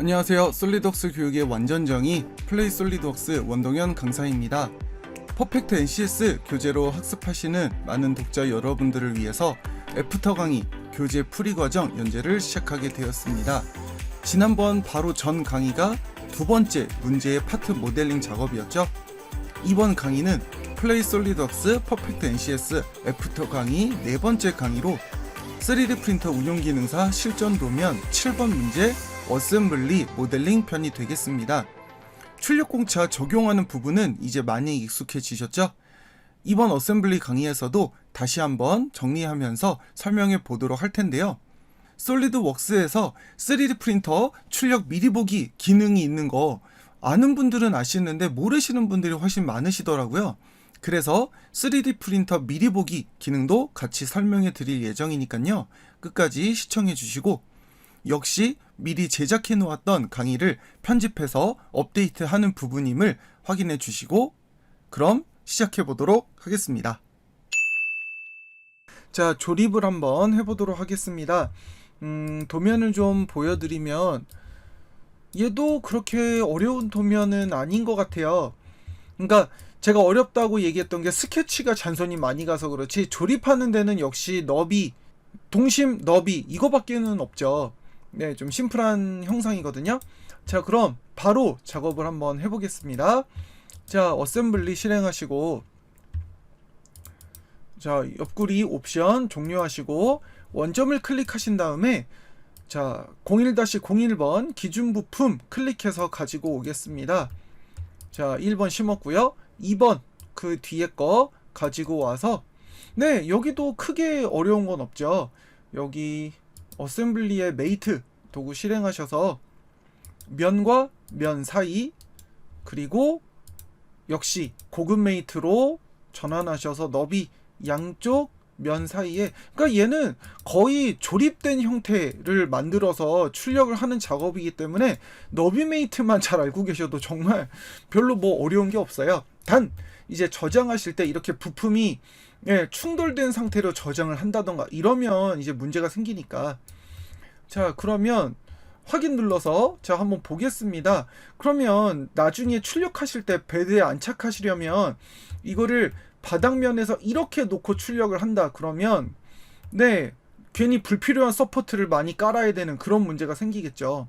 안녕하세요. 솔리드웍스 교육의 완전정의 플레이 솔리드웍스 원동현 강사입니다. 퍼펙트 NCS 교재로 학습하시는 많은 독자 여러분들을 위해서 애프터 강의 교재 풀이 과정 연재를 시작하게 되었습니다. 지난번 바로 전 강의가 두 번째 문제의 파트 모델링 작업이었죠. 이번 강의는 플레이 솔리드웍스 퍼펙트 NCS 애프터 강의 네 번째 강의로 3D 프린터 운용 기능사 실전 도면 7번 문제 어셈블리 모델링 편이 되겠습니다. 출력공차 적용하는 부분은 이제 많이 익숙해지셨죠? 이번 어셈블리 강의에서도 다시 한번 정리하면서 설명해 보도록 할 텐데요. 솔리드웍스에서 3D 프린터 출력 미리 보기 기능이 있는 거 아는 분들은 아시는데 모르시는 분들이 훨씬 많으시더라고요. 그래서 3D 프린터 미리 보기 기능도 같이 설명해 드릴 예정이니까요. 끝까지 시청해 주시고 역시 미리 제작해 놓았던 강의를 편집해서 업데이트하는 부분임을 확인해 주시고 그럼 시작해 보도록 하겠습니다. 자, 조립을 한번 해 보도록 하겠습니다. 음, 도면을 좀 보여드리면 얘도 그렇게 어려운 도면은 아닌 것 같아요. 그러니까 제가 어렵다고 얘기했던 게 스케치가 잔손이 많이 가서 그렇지 조립하는 데는 역시 너비, 동심 너비 이거밖에는 없죠. 네, 좀 심플한 형상이거든요. 자, 그럼 바로 작업을 한번 해보겠습니다. 자, 어셈블리 실행하시고 자, 옆구리 옵션 종료하시고 원점을 클릭하신 다음에 자, 01-01번 기준 부품 클릭해서 가지고 오겠습니다. 자, 1번 심었고요. 2번 그 뒤에 거 가지고 와서 네, 여기도 크게 어려운 건 없죠. 여기 어셈블리의 메이트 도구 실행하셔서 면과 면 사이 그리고 역시 고급 메이트로 전환하셔서 너비 양쪽 면 사이에 그러니까 얘는 거의 조립된 형태를 만들어서 출력을 하는 작업이기 때문에 너비 메이트만 잘 알고 계셔도 정말 별로 뭐 어려운 게 없어요. 단 이제 저장하실 때 이렇게 부품이 예, 충돌된 상태로 저장을 한다던가 이러면 이제 문제가 생기니까. 자 그러면 확인 눌러서 자 한번 보겠습니다. 그러면 나중에 출력하실 때 베드에 안착하시려면 이거를 바닥면에서 이렇게 놓고 출력을 한다. 그러면 네 괜히 불필요한 서포트를 많이 깔아야 되는 그런 문제가 생기겠죠.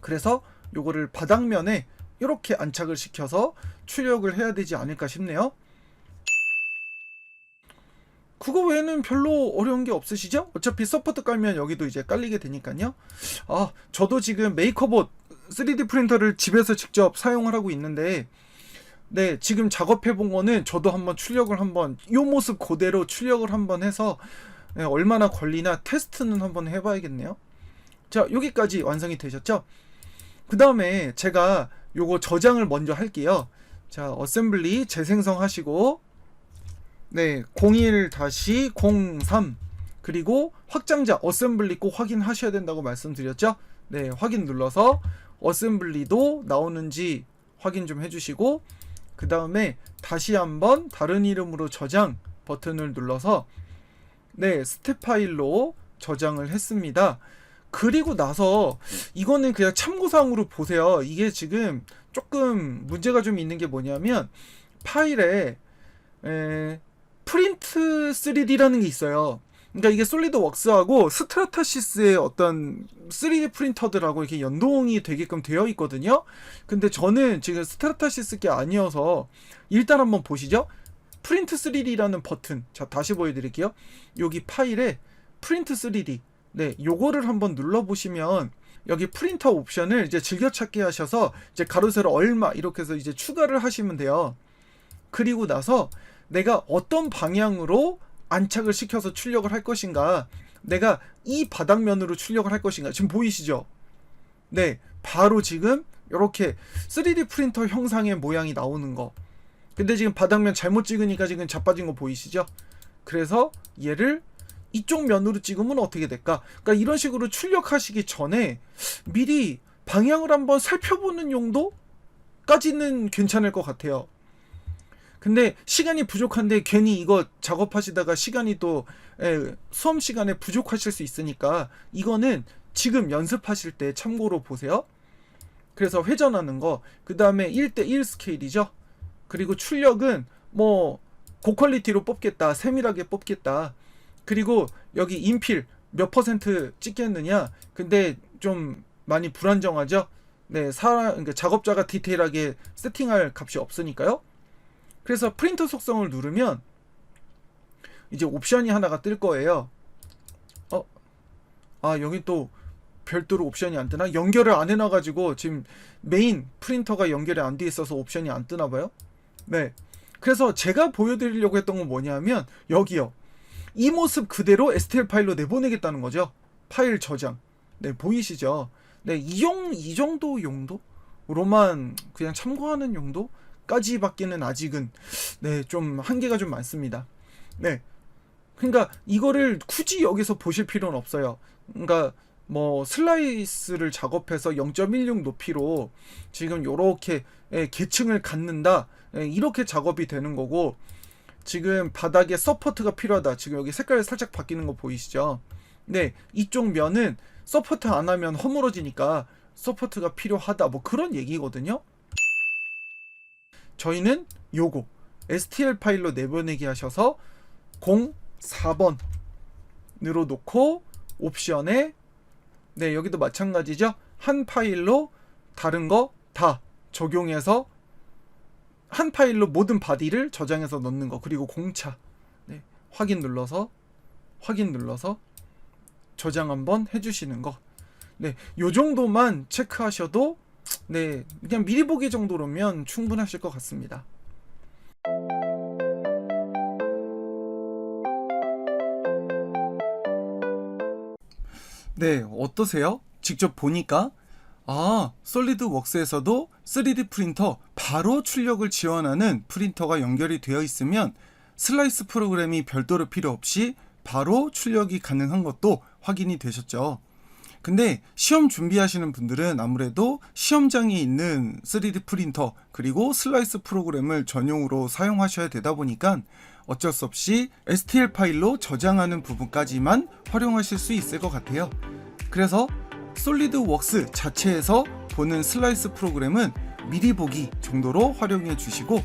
그래서 요거를 바닥면에 이렇게 안착을 시켜서 출력을 해야 되지 않을까 싶네요 그거 외에는 별로 어려운 게 없으시죠? 어차피 서포트 깔면 여기도 이제 깔리게 되니까요. 아, 저도 지금 메이커봇 3D 프린터를 집에서 직접 사용을 하고 있는데, 네, 지금 작업해 본 거는 저도 한번 출력을 한번, 요 모습 그대로 출력을 한번 해서, 네, 얼마나 걸리나 테스트는 한번 해봐야겠네요. 자, 여기까지 완성이 되셨죠? 그 다음에 제가 요거 저장을 먼저 할게요. 자, 어셈블리 재생성 하시고, 네, 01-03 그리고 확장자 어셈블리 꼭 확인하셔야 된다고 말씀드렸죠? 네, 확인 눌러서 어셈블리도 나오는지 확인 좀 해주시고 그 다음에 다시 한번 다른 이름으로 저장 버튼을 눌러서 네, 스텝 파일로 저장을 했습니다. 그리고 나서 이거는 그냥 참고사항으로 보세요. 이게 지금 조금 문제가 좀 있는 게 뭐냐면 파일에 에, 프린트 3D라는 게 있어요. 그러니까 이게 솔리드 웍스하고 스트라타시스의 어떤 3D 프린터들하고 이렇게 연동이 되게끔 되어 있거든요. 근데 저는 지금 스트라타시스 게 아니어서 일단 한번 보시죠. 프린트 3D라는 버튼. 자, 다시 보여드릴게요. 여기 파일에 프린트 3D. 네, 요거를 한번 눌러보시면 여기 프린터 옵션을 이제 즐겨찾기 하셔서 이제 가로 세로 얼마 이렇게 해서 이제 추가를 하시면 돼요. 그리고 나서 내가 어떤 방향으로 안착을 시켜서 출력을 할 것인가 내가 이 바닥면으로 출력을 할 것인가 지금 보이시죠? 네 바로 지금 이렇게 3D 프린터 형상의 모양이 나오는 거. 근데 지금 바닥면 잘못 찍으니까 지금 자빠진 거 보이시죠? 그래서 얘를 이쪽 면으로 찍으면 어떻게 될까 그러니까 이런 식으로 출력하시기 전에 미리 방향을 한번 살펴보는 용도까지는 괜찮을 것 같아요 근데 시간이 부족한데 괜히 이거 작업하시다가 시간이 또 예, 수험 시간에 부족하실 수 있으니까 이거는 지금 연습하실 때 참고로 보세요. 그래서 회전하는 거, 그 다음에 1대1 스케일이죠. 그리고 출력은 뭐 고퀄리티로 뽑겠다, 세밀하게 뽑겠다. 그리고 여기 인필 몇 퍼센트 찍겠느냐. 근데 좀 많이 불안정하죠. 네, 사람 그러니까 작업자가 디테일하게 세팅할 값이 없으니까요. 그래서 프린터 속성을 누르면 이제 옵션이 하나가 뜰 거예요. 어? 아, 여기 또 별도로 옵션이 안 뜨나? 연결을 안 해놔가지고 지금 메인 프린터가 연결이 안 돼 있어서 옵션이 안 뜨나 봐요. 네. 그래서 제가 보여드리려고 했던 건 뭐냐면 여기요. 이 모습 그대로 STL 파일로 내보내겠다는 거죠. 파일 저장. 네, 보이시죠? 네, 이, 용, 이 정도 용도로만 그냥 참고하는 용도까지밖에는 아직은 네, 좀 한계가 좀 많습니다. 네. 그러니까 이거를 굳이 여기서 보실 필요는 없어요. 그러니까 뭐 슬라이스를 작업해서 0.16 높이로 지금 요렇게 예, 계층을 갖는다. 예, 이렇게 작업이 되는 거고 지금 바닥에 서포트가 필요하다. 지금 여기 색깔 살짝 바뀌는 거 보이시죠? 네, 이쪽 면은 서포트 안 하면 허물어지니까 서포트가 필요하다. 뭐 그런 얘기거든요. 저희는 요거 STL 파일로 내보내기 하셔서 04번으로 놓고 옵션에 네, 여기도 마찬가지죠. 한 파일로 다른 거 다 적용해서 한 파일로 모든 바디를 저장해서 넣는 거 그리고 공차 네, 확인 눌러서 확인 눌러서 저장 한번 해주시는 거. 네, 요 정도만 체크하셔도 네, 그냥 미리 보기 정도로면 충분하실 것 같습니다. 네, 어떠세요? 직접 보니까 아, 솔리드웍스에서도 3D 프린터 바로 출력을 지원하는 프린터가 연결이 되어 있으면 슬라이스 프로그램이 별도로 필요 없이 바로 출력이 가능한 것도 확인이 되셨죠. 근데 시험 준비하시는 분들은 아무래도 시험장에 있는 3D 프린터 그리고 슬라이스 프로그램을 전용으로 사용하셔야 되다 보니까 어쩔 수 없이 STL 파일로 저장하는 부분까지만 활용하실 수 있을 것 같아요. 그래서 솔리드웍스 자체에서 보는 슬라이스 프로그램은 미리 보기 정도로 활용해 주시고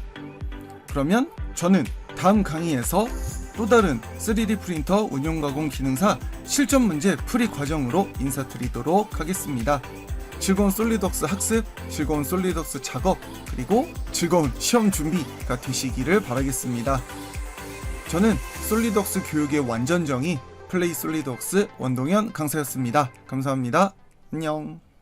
그러면 저는 다음 강의에서 또 다른 3D 프린터 운용 가공 기능사 실전 문제 풀이 과정으로 인사드리도록 하겠습니다. 즐거운 솔리덕스 학습, 즐거운 솔리덕스 작업, 그리고 즐거운 시험 준비가 되시기를 바라겠습니다. 저는 솔리덕스 교육의 완전정의 플레이 솔리덕스 원동현 강사였습니다. 감사합니다. 안녕.